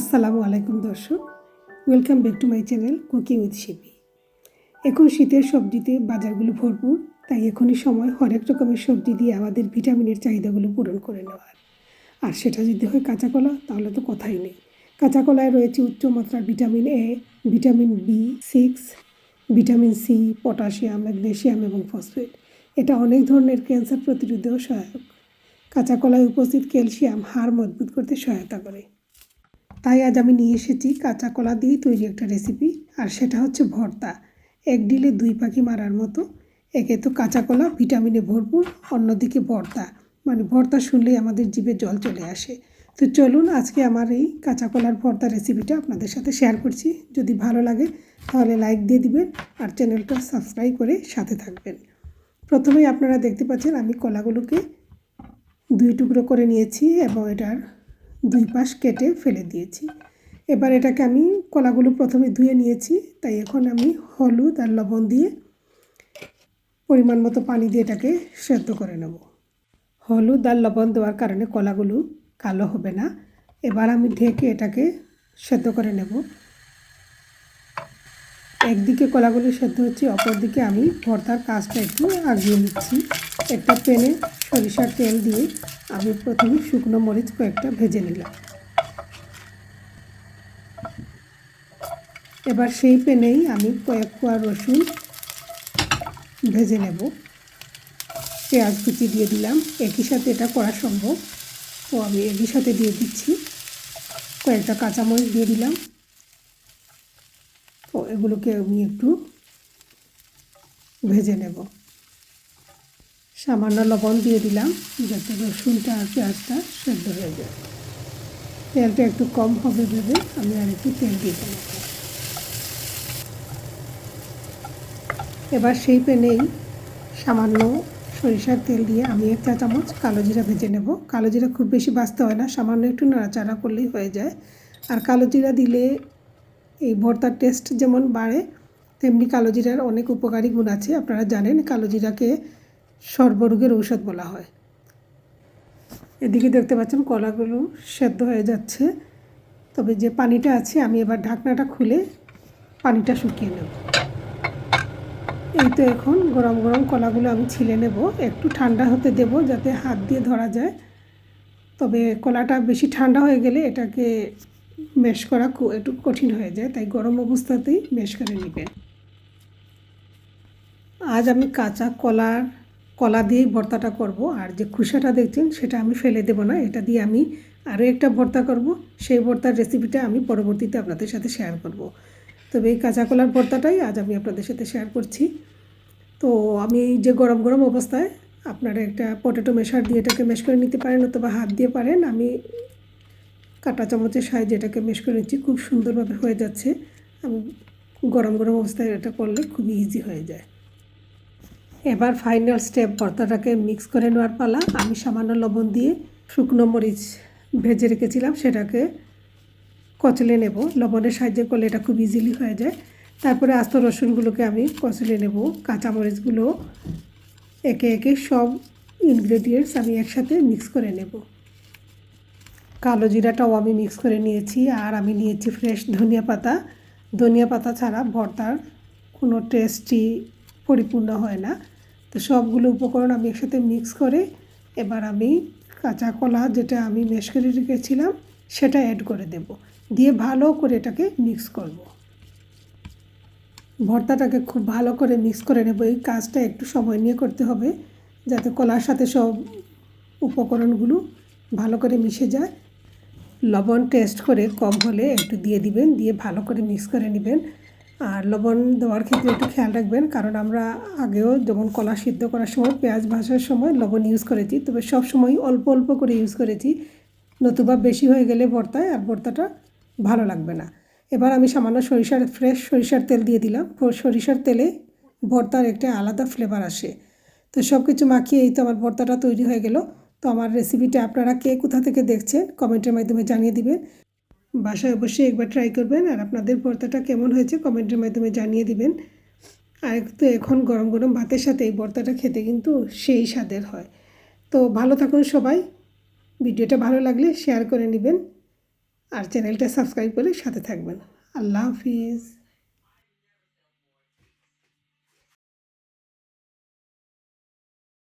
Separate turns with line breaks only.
আসসালামু আলাইকুম দর্শক welcome back to my channel cooking with Shipi এখন শীতের সবজিতে বাজারগুলো ভরপুর, তাই এখনই সময় হরেক রকমের সবজি দিয়ে আমাদের ভিটামিনের চাহিদাগুলো পূরণ করে নেওয়ার। আর সেটা যদি হয় কাঁচা কলা, তাহলে তো কথাই নেই। কাঁচা কলায় রয়েছে উচ্চমাত্রার vitamin A vitamin B six vitamin C potassium, magnesium এবং ফসফেট। এটা অনেক ধরনের ক্যান্সার প্রতিরোধেও সহায়ক। কাঁচা কলায় উপস্থিত ক্যালসিয়াম হাড় মজবুত করতে সহায়তা করে। তাই আজ আমি নিয়ে এসেছি কাঁচা কলা দিয়ে তৈরি একটা রেসিপি আর সেটা হচ্ছে ভর্তা। এক ডিলে দুই পাখি মারার মতো। একে তো কাঁচা কলা, ভিটামিনে ভরপুর, অন্যদিকে ভর্তা। মানে ভর্তা শুনলেই আমাদের জিভে জল চলে আসে। তো চলুন আজকে আমার এই কাঁচা কলার ভর্তা রেসিপিটা আপনাদের সাথে শেয়ার করছি। যদি ভালো লাগে, তাহলে লাইক দিয়ে দিবেন, আর চ্যানেলটা সাবস্ক্রাইব করে সাথে থাকবেন। প্রথমেই আপনারা দেখতে পাচ্ছেন আমি কলাগুলোকে দুই টুকরো করে নিয়েছি, এবং এটার দুই পাশ কেটে ফেলে দিয়েছি। এবার এটাকে আমি কলাগুলো প্রথমে ধুয়ে নিয়েছি, তাই এখন আমি হলুদ আর লবণ দিয়ে পরিমাণ মতো পানি দিয়ে এটাকে সেদ্ধ করে নেব। হলুদ আর লবণ দেওয়ার কারণে কলাগুলো কালো হবে না। এবার আমি ঢেকে এটাকে সেদ্ধ করে নেব। একদিকে কলাগুলো সেদ্ধ হচ্ছে, অপরদিকে আমি ভর্তার কাজটা একটু আগিয়ে নিচ্ছি। একটা প্যানে সরিষার তেল দিয়ে আমি প্রথমে শুকনো মরিচ কয়েকটা ভেজে নিলাম। এবার সেই প্যানেই আমি কয়েক কোয়া রসুন ভেজে নেব। পেঁয়াজ কুচি দিয়ে দিলাম। একই সাথে এটা করা সম্ভব। তো আমি একই সাথে দিয়ে দিচ্ছি। কয়েকটা কাঁচামরিচ দিয়ে দিলাম। তো এগুলোকে আমি একটু ভেজে নেব। সামান্য লবণ দিয়ে দিলাম, যাতে রসুনটা আর পেঁয়াজটা সেদ্ধ হয়ে যায়। তেলটা একটু কম হবে ভেবে আমি আর একটু তেল দিয়ে দিলাম। এবার সেই প্যানেই সামান্য সরিষার তেল দিয়ে আমি এক চা চামচ কালো জিরা ভেজে নেব। কালো জিরা খুব বেশি বাঁচতে হয় না, সামান্য একটু নাড়াচাড়া করলেই হয়ে যায়। আর কালো জিরা দিলে এই ভর্তার টেস্ট যেমন বাড়ে, তেমনি কালো জিরার অনেক উপকারী গুণ আছে। আপনারা জানেন কালো জিরাকে সর্বরোগের ঔষধ বলা হয়। এদিকে দেখতে পাচ্ছেন কলাগুলো সেদ্ধ হয়ে যাচ্ছে। তবে যে পানিটা আছে, আমি এবার ঢাকনাটা খুলে পানিটা শুকিয়ে নেব। এই তো এখন গরম গরম কলাগুলো আমি ছিলে নেব। একটু ঠান্ডা হতে দেব যাতে হাত দিয়ে ধরা যায়। তবে কলাটা বেশি ঠান্ডা হয়ে গেলে এটাকে মেশ করা একটু কঠিন হয়ে যায়, তাই গরম অবস্থাতেই মেশ করে নেবেন। আজ আমি কাঁচা কলার কলা দিয়েই ভর্তাটা করব, আর যে খুসাটা দেখছেন সেটা আমি ফেলে দেব না, এটা দিয়ে আমি আরও একটা ভর্তা করব। সেই ভর্তার রেসিপিটা আমি পরবর্তীতে আপনাদের সাথে শেয়ার করব। তবে এই কাঁচা কলার ভর্তাটাই আজ আমি আপনাদের সাথে শেয়ার করছি। তো আমি যে গরম গরম অবস্থায় আপনারা একটা পটেটো মেশার দিয়ে এটাকে মেশ করে নিতে পারেন অথবা হাত দিয়ে পারেন, আমি কাঁটা চামচের সাহায্যে এটাকে মেশ করে নিচ্ছি, খুব সুন্দরভাবে হয়ে যাচ্ছে। আমি গরম গরম অবস্থায় এটা করলে খুবই ইজি হয়ে যায়। এবার ফাইনাল স্টেপ ভর্তাটাকে মিক্স করে নেওয়ার পালা। আমি সামান্য লবণ দিয়ে শুকনো মরিচ ভেজে রেখেছিলাম, সেটাকে কচলে নেব। লবণের সাহায্যে করলে এটা খুব ইজিলি হয়ে যায়। তারপরে আস্ত রসুনগুলোকে আমি কচলে নেব। কাঁচামরিচগুলো একে একে সব ইনগ্রেডিয়েন্টস আমি একসাথে মিক্স করে নেব। কালো জিরাটাও আমি মিক্স করে নিয়েছি, আর আমি নিয়েছি ফ্রেশ ধনিয়া পাতা। ধনিয়া পাতা ছাড়া ভর্তার কোনো টেস্টই পরিপূর্ণ হয় না। তো সবগুলো উপকরণ আমি একসাথে মিক্স করে এবার আমি কাঁচা কলা যেটা আমি মেশ করে রেখেছিলাম, সেটা অ্যাড করে দেব। দিয়ে ভালো করে এটাকে মিক্স করব। ভর্তাটাকে খুব ভালো করে মিক্স করে নেব। এই কাজটা একটু সময় নিয়ে করতে হবে, যাতে কলার সাথে সব উপকরণগুলো ভালো করে মিশে যায়। লবণ টেস্ট করে কম হলে একটু দিয়ে দিবেন, দিয়ে ভালো করে মিক্স করে নেবেন। আর লবণ দেওয়ার ক্ষেত্রে একটু খেয়াল রাখবেন, কারণ আমরা আগেও যেমন কলা সিদ্ধ করার সময়, পেঁয়াজ ভাজার সময় লবণ ইউজ করেছি, তবে সব সময় অল্প অল্প করে ইউজ করেছি। নতুবা বেশি হয়ে গেলে ভর্তায়, আর ভর্তাটা ভালো লাগবে না। এবার আমি সামান্য সরিষার ফ্রেশ সরিষার তেল দিয়ে দিলাম। সরিষার তেলে ভর্তার একটা আলাদা ফ্লেভার আসে। তো সব কিছু মাখিয়ে এই তো আমার ভর্তাটা তৈরি হয়ে গেল। তো আমার রেসিপিটা আপনারা কে কোথা থেকে দেখছেন কমেন্টের মাধ্যমে জানিয়ে দিবেন। বাসায় অবশ্যই একবার ট্রাই করবেন। আর আপনাদের ভর্তাটা কেমন হয়েছে কমেন্টের মাধ্যমে জানিয়ে দিবেন। আর তো এখন গরম গরম ভাতের সাথে এই ভর্তাটা খেতে কিন্তু সেই স্বাদের হয়। তো ভালো থাকুন সবাই। ভিডিওটা ভালো লাগলে শেয়ার করে নেবেন। আর চ্যানেলটা সাবস্ক্রাইব করে সাথে থাকবেন। আল্লাহ হাফিজ।